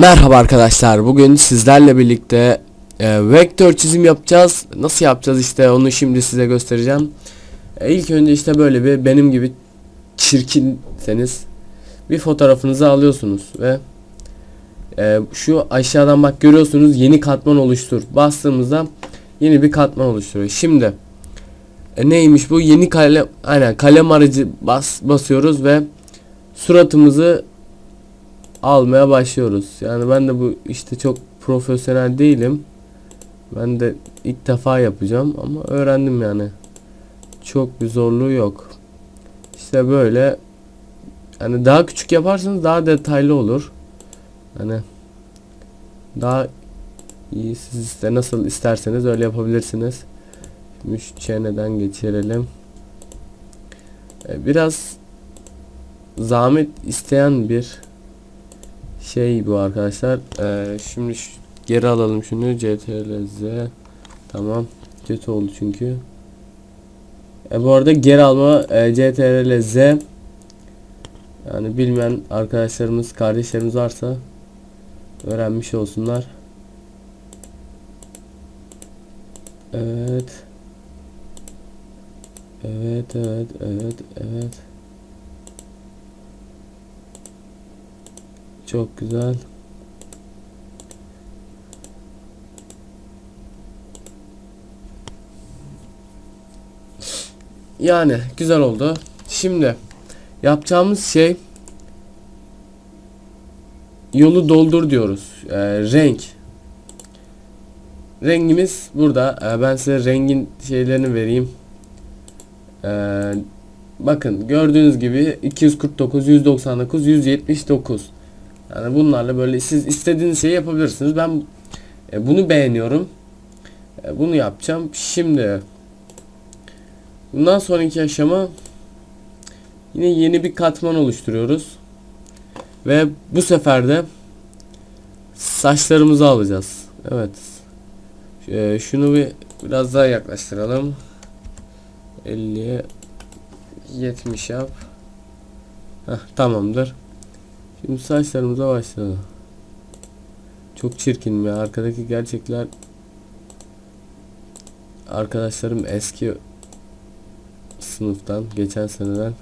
Merhaba arkadaşlar. Bugün sizlerle birlikte e, vektör çizim yapacağız. Nasıl yapacağız işte onu şimdi size göstereceğim. E, ilk önce işte böyle bir benim gibi çirkinseniz bir fotoğrafınızı alıyorsunuz ve e, şu aşağıdan bak görüyorsunuz yeni katman oluştur. Bastığımızda yeni bir katman oluşturuyor. Şimdi e, neymiş bu? Yeni kalem aynen kalem aracı bas basıyoruz ve suratımızı almaya başlıyoruz. Yani ben de bu işte çok profesyonel değilim. Ben de ilk defa yapacağım ama öğrendim yani. Çok bir zorluğu yok. İşte böyle hani daha küçük yaparsanız daha detaylı olur. Hani daha iyi siz de nasıl isterseniz öyle yapabilirsiniz. Şimdi şu çeneden geçirelim. Ee, Biraz zahmet isteyen bir şey bu arkadaşlar. Ee, şimdi şu- geri alalım şunu. CTRL Z. Tamam. Kötü oldu çünkü. E, bu arada geri alma e, CTRL Z. Yani bilmeyen arkadaşlarımız, kardeşlerimiz varsa öğrenmiş olsunlar. Evet. Evet, evet, evet, evet. Çok güzel. Yani güzel oldu. Şimdi yapacağımız şey yolu doldur diyoruz. Ee, renk. Rengimiz burada. Ee, ben size rengin şeylerini vereyim. Ee, bakın gördüğünüz gibi 249, 199, 179. Yani bunlarla böyle siz istediğiniz şeyi yapabilirsiniz. Ben e, bunu beğeniyorum. E, bunu yapacağım. Şimdi bundan sonraki aşama yine yeni bir katman oluşturuyoruz. Ve bu sefer de saçlarımızı alacağız. Evet. E, şunu bir biraz daha yaklaştıralım. 50'ye 70 yap. Heh, tamamdır. Şimdi saçlarımıza başladı. Çok çirkin ya. Arkadaki gerçekler arkadaşlarım eski sınıftan, geçen seneden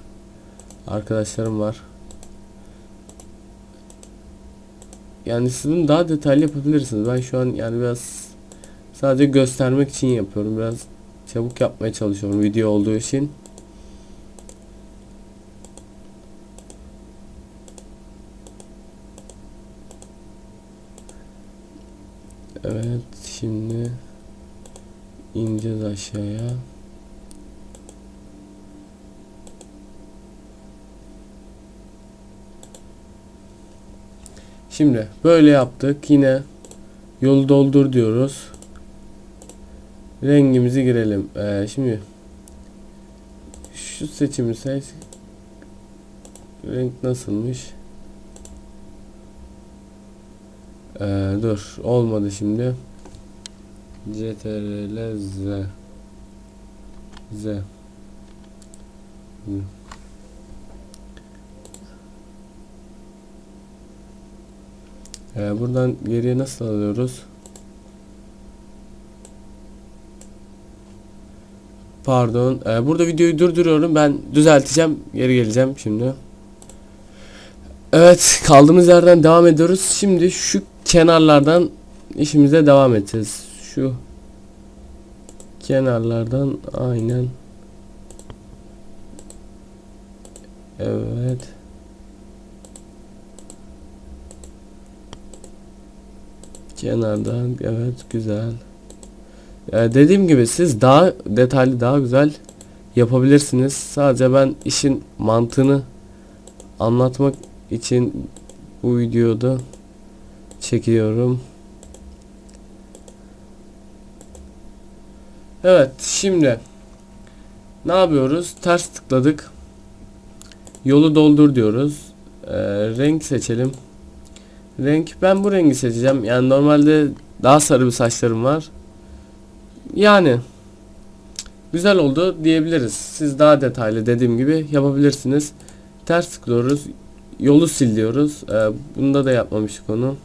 arkadaşlarım var. Yani sizin daha detaylı yapabilirsiniz. Ben şu an yani biraz sadece göstermek için yapıyorum. Biraz çabuk yapmaya çalışıyorum video olduğu için. Evet şimdi ineceğiz aşağıya. Şimdi böyle yaptık. Yine yolu doldur diyoruz. Rengimizi girelim. Ee, şimdi şu seçimi seç. Renk nasılmış? Ee, dur olmadı şimdi. CTRL Z Z Hı. Ee, buradan geriye nasıl alıyoruz? Pardon. Ee, burada videoyu durduruyorum. Ben düzelteceğim. Geri geleceğim şimdi. Evet, kaldığımız yerden devam ediyoruz. Şimdi şu kenarlardan işimize devam edeceğiz. Şu kenarlardan aynen. Evet. Kenardan evet güzel. Ee, dediğim gibi siz daha detaylı daha güzel yapabilirsiniz. Sadece ben işin mantığını anlatmak için bu videoda çekiyorum. Evet şimdi ne yapıyoruz? Ters tıkladık. Yolu doldur diyoruz. Ee, renk seçelim. Renk ben bu rengi seçeceğim. Yani normalde daha sarı bir saçlarım var. Yani güzel oldu diyebiliriz. Siz daha detaylı dediğim gibi yapabilirsiniz. Ters tıklıyoruz. Yolu sil diyoruz. Ee, bunda da yapmamıştık onu.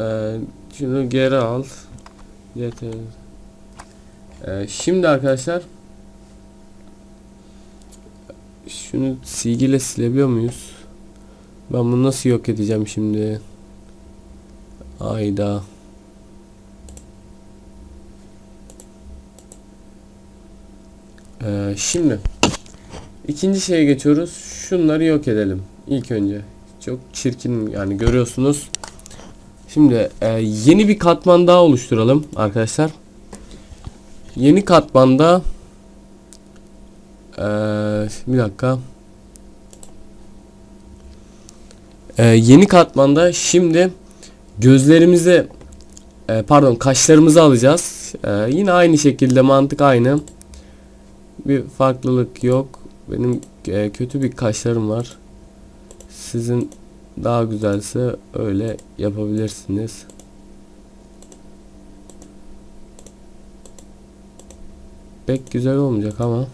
Ee, şunu geri al. Ee, şimdi arkadaşlar şunu silgiyle silebiliyor muyuz? Ben bunu nasıl yok edeceğim şimdi? Ayda. Ee, şimdi ikinci şeye geçiyoruz. Şunları yok edelim. İlk önce. Çok çirkin yani görüyorsunuz. Şimdi e, yeni bir katman daha oluşturalım arkadaşlar. Yeni katmanda e, bir dakika. E, yeni katmanda şimdi gözlerimizi e, pardon kaşlarımızı alacağız. E, yine aynı şekilde mantık aynı. Bir farklılık yok. Benim e, kötü bir kaşlarım var. Sizin daha güzelse öyle yapabilirsiniz. Pek güzel olmayacak ama.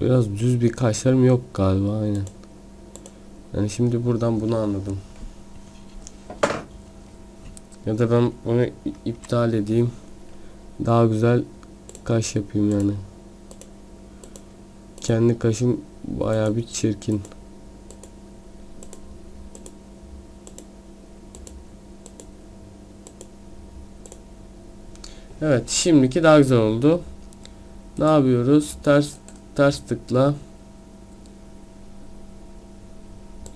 Biraz düz bir kaşlarım yok galiba aynen. Yani şimdi buradan bunu anladım. Ya da ben bunu iptal edeyim. Daha güzel kaş yapayım yani. Kendi kaşım bayağı bir çirkin. Evet, şimdiki daha güzel oldu. Ne yapıyoruz? Ters ters tıkla.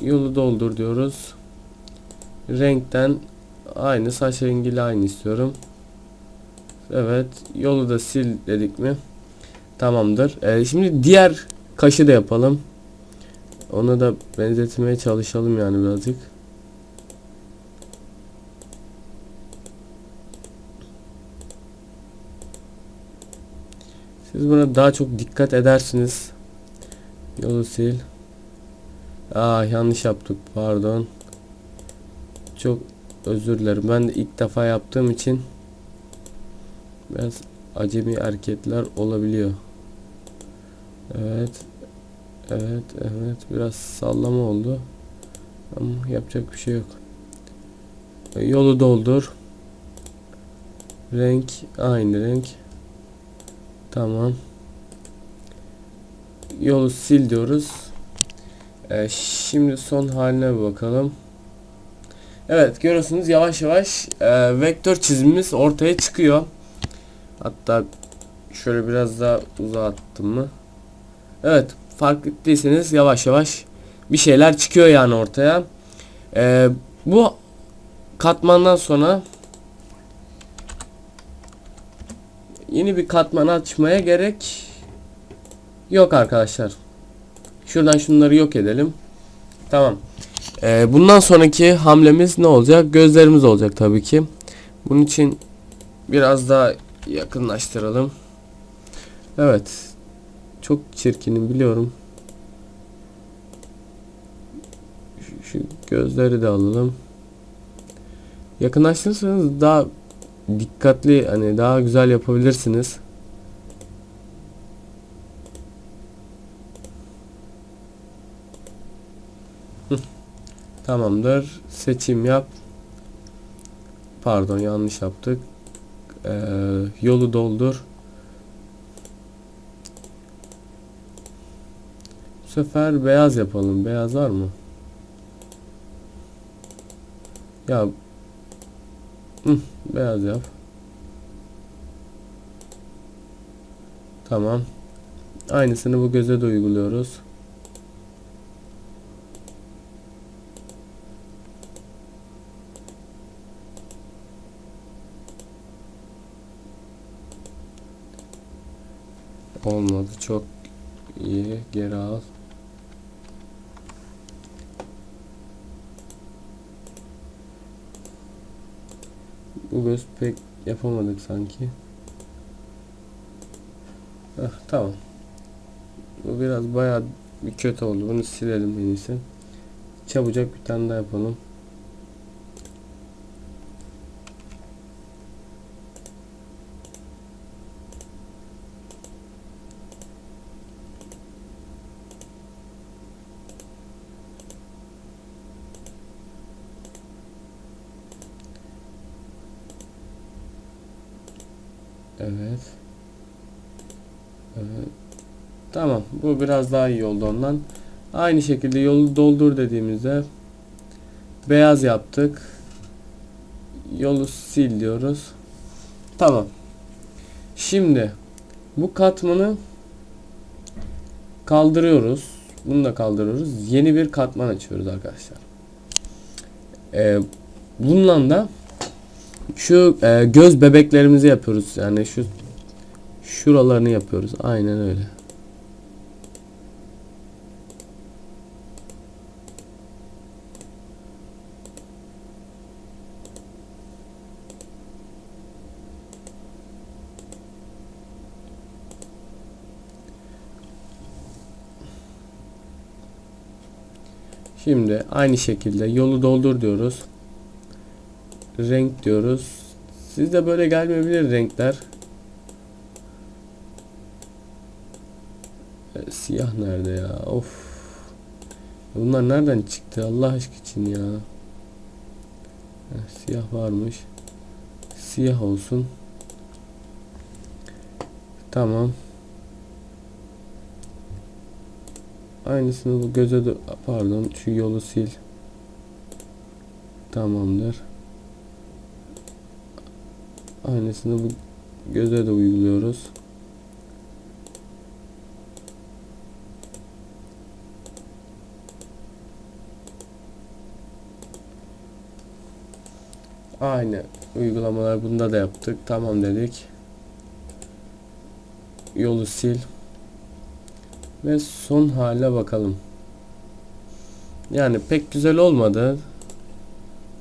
Yolu doldur diyoruz. Renkten aynı saç rengiyle aynı istiyorum. Evet, yolu da sil dedik mi? Tamamdır. Ee, şimdi diğer kaşı da yapalım. Onu da benzetmeye çalışalım yani birazcık. Siz buna daha çok dikkat edersiniz. Yolu sil. Aa yanlış yaptık pardon. Çok özür dilerim. Ben de ilk defa yaptığım için biraz acemi hareketler olabiliyor. Evet. Evet, evet. Biraz sallama oldu. Ama yapacak bir şey yok. E, Yolu doldur. Renk aynı renk. Tamam. Yolu sil diyoruz. E, şimdi son haline bakalım. Evet görüyorsunuz yavaş yavaş e, vektör çizimimiz ortaya çıkıyor. Hatta şöyle biraz daha uzattım mı? Evet fark ettiyseniz yavaş yavaş bir şeyler çıkıyor yani ortaya. Ee, bu katmandan sonra yeni bir katman açmaya gerek yok arkadaşlar. Şuradan şunları yok edelim. Tamam. Ee, bundan sonraki hamlemiz ne olacak? Gözlerimiz olacak tabii ki. Bunun için biraz daha yakınlaştıralım. Evet. Çok çirkinim biliyorum. Şu, şu gözleri de alalım. Yakınlaştırırsanız daha dikkatli hani daha güzel yapabilirsiniz. Tamamdır. Seçim yap. Pardon yanlış yaptık. Ee, yolu doldur. Bu sefer beyaz yapalım. Beyaz var mı? Ya beyaz yap. Tamam. Aynısını bu göze de uyguluyoruz. Olmadı. Çok iyi. Geri al. Bu göz pek yapamadık sanki. Heh, tamam. Bu biraz bayağı bir kötü oldu. Bunu silelim en iyisi. Çabucak bir tane daha yapalım. Evet. Evet. Tamam. Bu biraz daha iyi oldu ondan. Aynı şekilde yolu doldur dediğimizde beyaz yaptık. Yolu sil diyoruz. Tamam. Şimdi bu katmanı kaldırıyoruz. Bunu da kaldırıyoruz. Yeni bir katman açıyoruz arkadaşlar. Ee, bununla da şu e, göz bebeklerimizi yapıyoruz. Yani şu şuralarını yapıyoruz. Aynen öyle. Şimdi aynı şekilde yolu doldur diyoruz. Renk diyoruz. Sizde böyle gelmeyebilir renkler. E, siyah nerede ya? Of. Bunlar nereden çıktı Allah aşkı için ya? Heh, siyah varmış. Siyah olsun. Tamam. Aynısını bu göze de pardon şu yolu sil. Tamamdır. Aynısını bu göze de uyguluyoruz. Aynı uygulamalar bunda da yaptık. Tamam dedik. Yolu sil. Ve son hale bakalım. Yani pek güzel olmadı.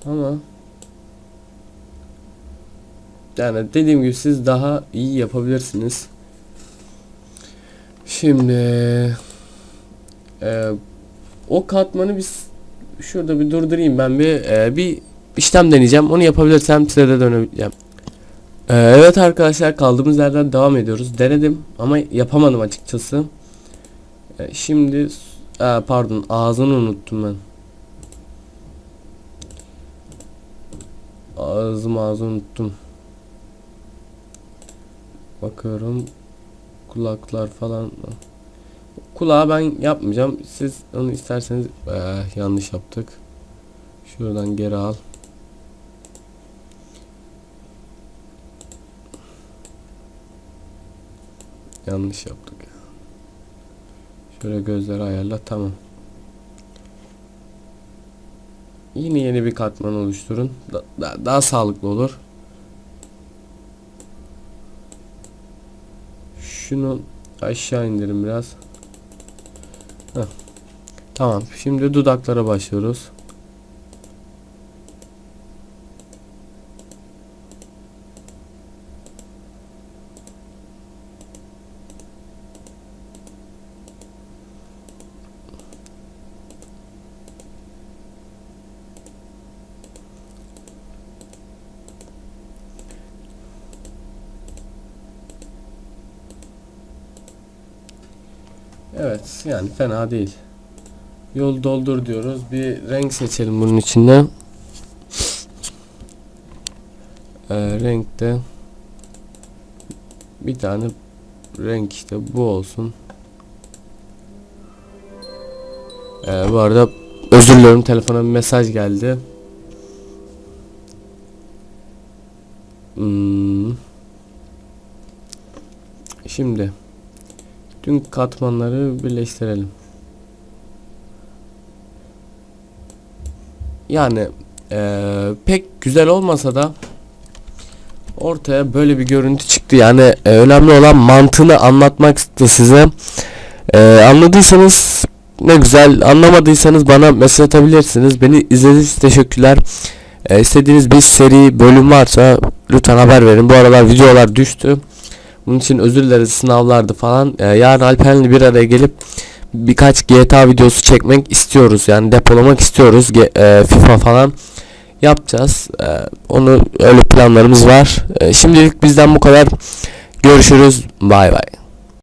Ama yani dediğim gibi siz daha iyi yapabilirsiniz. Şimdi e, o katmanı biz şurada bir durdurayım ben bir e, bir işlem deneyeceğim. Onu yapabilirsem size de dönebileceğim. E, evet arkadaşlar kaldığımız yerden devam ediyoruz. Denedim ama yapamadım açıkçası. E, şimdi e, pardon ağzını unuttum ben. Ağzım ağzını unuttum. Bakıyorum kulaklar falan. Kulağı ben yapmayacağım. Siz onu isterseniz eh, yanlış yaptık. Şuradan geri al. Yanlış yaptık. Şöyle gözleri ayarla tamam. Yine yeni bir katman oluşturun. Da, da, daha sağlıklı olur. Şunu aşağı indirin biraz. Heh. Tamam. Şimdi dudaklara başlıyoruz. Evet yani fena değil. Yol doldur diyoruz. Bir renk seçelim bunun içinde. Ee, renkte bir tane renk işte bu olsun. Ee, bu arada özür diliyorum telefona bir mesaj geldi. Hmm. Şimdi Tüm katmanları birleştirelim. Yani ee, pek güzel olmasa da ortaya böyle bir görüntü çıktı. Yani e, önemli olan mantığını anlatmaktı size. E, anladıysanız ne güzel. Anlamadıysanız bana mesaj atabilirsiniz. Beni izlediğiniz teşekkürler. E, istediğiniz bir seri bölüm varsa lütfen haber verin. Bu aralar videolar düştü. Bunun için özür dileriz sınavlardı falan. Ee, yarın Alperen'le bir araya gelip birkaç GTA videosu çekmek istiyoruz. Yani depolamak istiyoruz. E, FIFA falan yapacağız. E, onu öyle planlarımız var. E, şimdilik bizden bu kadar. Görüşürüz. Bay bay.